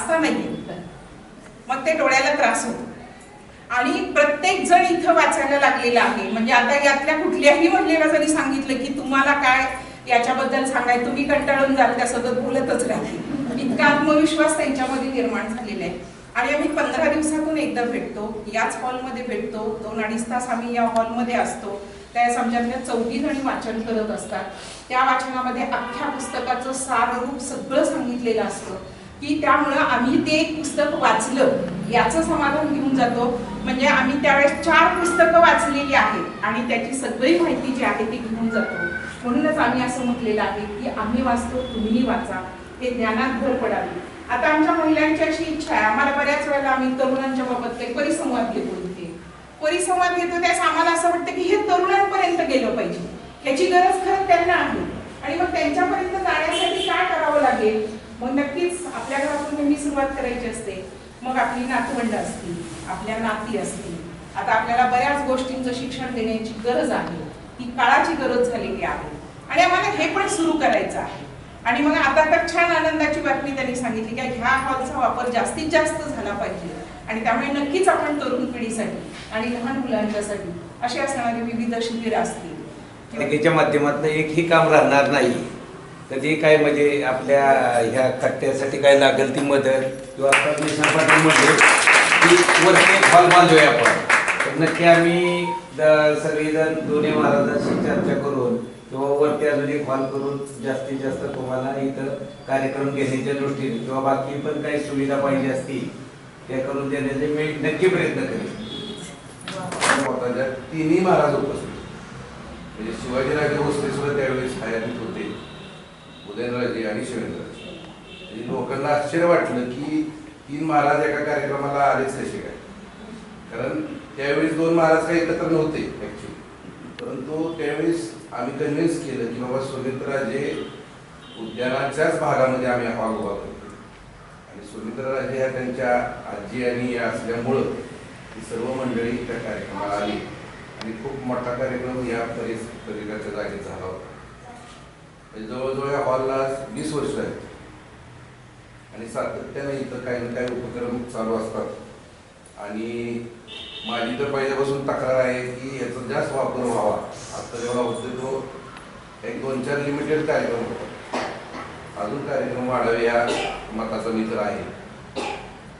वाचता नाही मग ते डोळ्याला त्रास होतो. आणि प्रत्येक जण इथं वाचायला लागलेला आहे. म्हणजे आता यातल्या कुठल्याही म्हणलेला जरी सांगितलं की तुम्हाला काय याच्याबद्दल सांगाय तुम्ही कंटाळून जाल त्या बोलतच राहतील इतका आत्मविश्वास त्यांच्यामध्ये निर्माण झालेला आहे. आणि आम्ही पंधरा दिवसातून एकदा भेटतो. याच हॉलमध्ये भेटतो. दोन अडीच तास आम्ही या हॉलमध्ये असतो. त्या आमच्यातल्या चौघी जणी वाचन करत असतात. त्या वाचनामध्ये अख्ख्या पुस्तकाचं सार रूप सगळं सांगितलेलं असतं. की त्यामुळं आम्ही ते एक पुस्तक वाचलं. याचं समाधान घेऊन जातो. म्हणजे आम्ही त्यावेळेस चार पुस्तकं वाचलेली आहेत आणि त्याची सगळी माहिती जी आहे ती घेऊन जातो. म्हणूनच आम्ही असं म्हटलेलं आहे की आम्ही वाचतो तुम्हीही वाचा. हे ज्ञानात भर पडावी. आता आमच्या महिलांची अशी इच्छा आहे. आम्हाला बऱ्याच वेळेला आम्ही तरुणांच्या बाबत काही परिसंवाद घेतो इथे. परिसंवाद घेतो त्यास आम्हाला असं वाटतं की हे तरुणांपर्यंत गेलं पाहिजे. ह्याची गरज खरं त्यांना आहे. आणि मग त्यांच्यापर्यंत जाण्यासाठी काय करावं लागेल? मग नक्कीच आपल्या घरातून नेहमी सुरुवात करायची असते. मग आपली नातवंड असतील आपल्या नाती असतील. आता आपल्याला बऱ्याच गोष्टींचं शिक्षण देण्याची गरज आहे. ही काळाची गरज झालेली आहे. आणि आम्हाला हे पण सुरू करायचं आहे. आणि मग आता तर छान आनंदाची बातमी त्यांनी सांगितली की ह्या हॉलचा वापर जास्तीत जास्त झाला पाहिजे. आणि त्यामुळे नक्कीच आपण तरुण पिढीसाठी आणि लहान मुलांच्यासाठी अशी असणारी विविध शिबिर असतील. बँकेच्या माध्यमातून एकही काम राहणार नाही. कधी काय म्हणजे आपल्या ह्या कट्ट्यासाठी काय लागेल ती मदत किंवा आता निशाण पाटील म्हणले की वरती एक हॉल बांधूया आपण. तर नक्की आम्ही द- सगळेजण दोन्ही महाराजांशी चर्चा करून किंवा वरती अजून एक हॉल करून जास्तीत जास्त तुम्हाला इथं कार्यक्रम घेण्याच्या दृष्टीने किंवा बाकी पण काही सुविधा पाहिजे असतील त्या करून देण्याचे मी नक्की प्रयत्न करेन. तिन्ही महाराज उपस्थित. म्हणजे शिवाजीराजे भोसले सुद्धा त्यावेळेस हयातीत होते. उदयनराजे आणि शिवेंद्रराजे म्हणजे लोकांना आश्चर्य वाटलं की तीन महाराज एका कार्यक्रमाला आलेच कसे काय कारण त्यावेळेस दोन महाराज काही एकत्र नव्हते ॲक्च्युली परंतु त्यावेळेस आम्ही कन्व्हिन्स केलं की बाबा सुमित्राजे उद्यानाच्याच भागामध्ये आम्ही हा उभा करतो आणि सुमित्राजे ह्या त्यांच्या आजी आणि या असल्यामुळं ही सर्व मंडळी त्या कार्यक्रमाला आली. आणि खूप मोठा कार्यक्रम या परिस परिसराच्या जागेत झाला होता. म्हणजे जवळजवळ या हॉलला वीस वर्ष आहेत. आणि सातत्याने इथं काही ना काही उपक्रम चालू असतात. आणि माझी तर पहिल्यापासून तक्रार आहे की याचा जास्त वापर व्हावा. आता जेव्हा होते तो एक दोन चार लिमिटेड कार्यक्रम होता अजून कार्यक्रम वाढावे या मताचा मी तर आहे.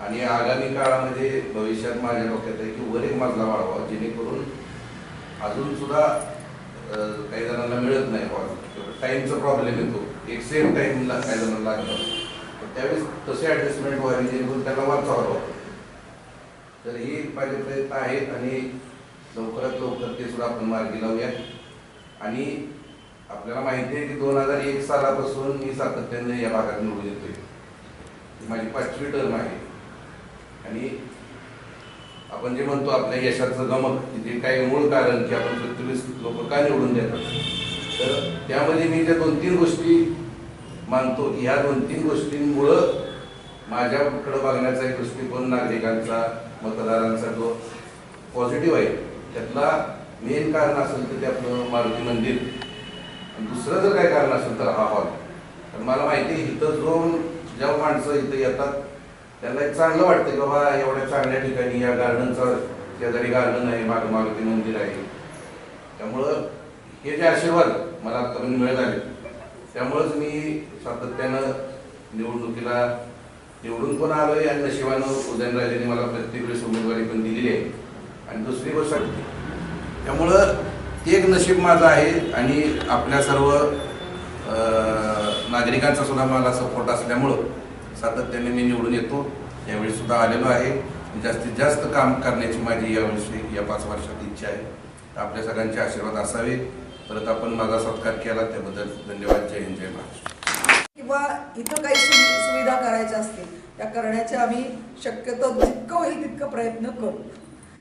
आणि आगामी काळामध्ये भविष्यात माझ्या डोक्यात आहे की वर एक मजला वाढवा जेणेकरून अजून सुद्धा काही जणांना मिळत नाही हॉल टाईमचा प्रॉब्लेम येतो. एक सेम टाईमला काही जणांना लागणार पण त्यावेळेस तसे ॲडजस्टमेंट व्हावी जेणेकरून त्याला वाचावं व्हावा तर ही माझे प्रयत्न आहेत आणि लवकरात लवकर ते सुद्धा आपण मार्गी लावूया आणि आपल्याला माहिती आहे की दोन हजार एक सालापासून मी सातत्याने या भागात निवडून येतोय. माझी पाचवी टर्म आहे. आणि आपण जे म्हणतो आपल्या यशाचं गमक की जे काही मूळ कारण की आपण पृथ्वीस लोक का निवडून देतात तर त्यामध्ये मी ज्या दोन तीन गोष्टी मानतो की ह्या दोन तीन गोष्टींमुळं माझ्याकडं बघण्याचा एक दृष्टिकोन नागरिकांचा मतदारांचा जो पॉझिटिव्ह आहे त्यातला मेन कारण असेल तर ते आपलं मारुती मंदिर. आणि दुसरं जर काय कारण असेल तर हा हॉल तर मला माहिती आहे इथं जो ज्या माणसं इथं येतात त्यांना एक चांगलं वाटतं की बाबा एवढ्या चांगल्या ठिकाणी या गार्डनचा शेजारी गार्डन आहे माग मारुती मंदिर आहे. त्यामुळं हे जे आशीर्वाद मला आत्तापर्यंत मिळत आले त्यामुळंच मी सातत्यानं निवडणुकीला निवडून पण आलो आहे आणि नशिबानं उदयनराजेने मला प्रत्येक वेळेस उमेदवारी पण दिलेली आहे. आणि दुसरी गोष्ट त्यामुळं ते एक नशीब माझं आहे आणि आपल्या सर्व नागरिकांचा सुद्धा मला सपोर्ट असल्यामुळं सातत्याने मी निवडून येतो. यावेळी सुद्धा आलेलो आहे. जास्तीत जास्त काम करण्याची माझी यावेळी या पाच वर्षात इच्छा आहे. आपल्या सगळ्यांचे आशीर्वाद असावे. परत आपण माझा सत्कार केला त्याबद्दल धन्यवाद. जय हिंद जय महाराष्ट्र. किंवा इथं काही सुविधा करायच्या असतील त्या करण्याचे आम्ही शक्यतो जितकं होईल तितकं प्रयत्न करू.